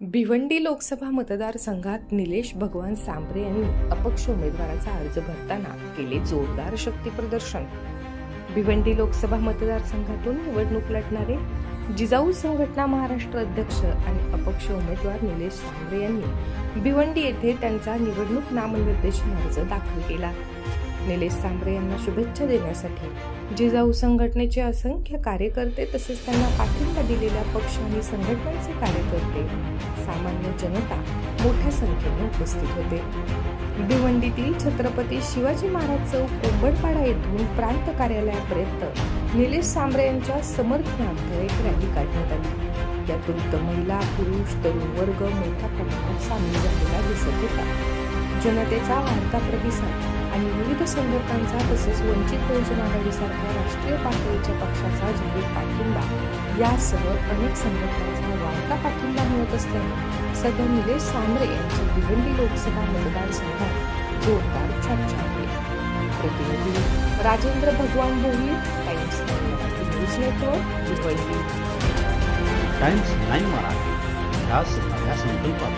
भिवंडी लोकसभा मतदारसंघात निलेश भगवान सांबरे यांनी अपक्ष उमेदवाराचा अर्ज भरताना केले जोरदार शक्ती प्रदर्शन. भिवंडी लोकसभा मतदारसंघातून निवडणूक लढणारे जिजाऊ संघटना महाराष्ट्र अध्यक्ष आणि अपक्ष उमेदवार निलेश सांबरे यांनी भिवंडी येथे त्यांचा निवडणूक नामनिर्देशन अर्ज दाखल केला. निलेश सांबरे यांना शुभेच्छा देण्यासाठी जिजाऊ संघटनेचे असंख्य कार्यकर्ते तसेच त्यांना पाठिंबा दिलेल्या पक्ष आणि संघटनांचे कार्यकर्ते सामान्य जनता मोठ्या संख्येने उपस्थित होते. भिवंडीतील छत्रपती शिवाजी महाराज चौक कोंबडपाडा येथून प्रांत कार्यालयापर्यंत निलेश सांबरे यांच्या समर्थनार्थ एक रॅली काढण्यात आली. यात वृद्ध महिला पुरुष तरुण वर्ग मोठ्या प्रमाणात सामील झालेला दिसत होता जनतेचा वाढता प्रतिसाद आणि विविध संघटनांचा तसेच वंचित बहुजन आघाडीसारख्या राष्ट्रीय पातळीच्या पक्षाचा जाहीर पाठिंबा. यासह अनेक संघटनांचा वाढता पाठिंबा मिळत असल्याने सध्या निलेश सांबरे यांची भिवंडी लोकसभा मतदारसंघात जोरदार चर्चा आहे. प्रतिनिधी Rajendra Bhagwan Bhoir Times News Network Bhiwandi times nine Marathi ह्याच नव्या संकल्पात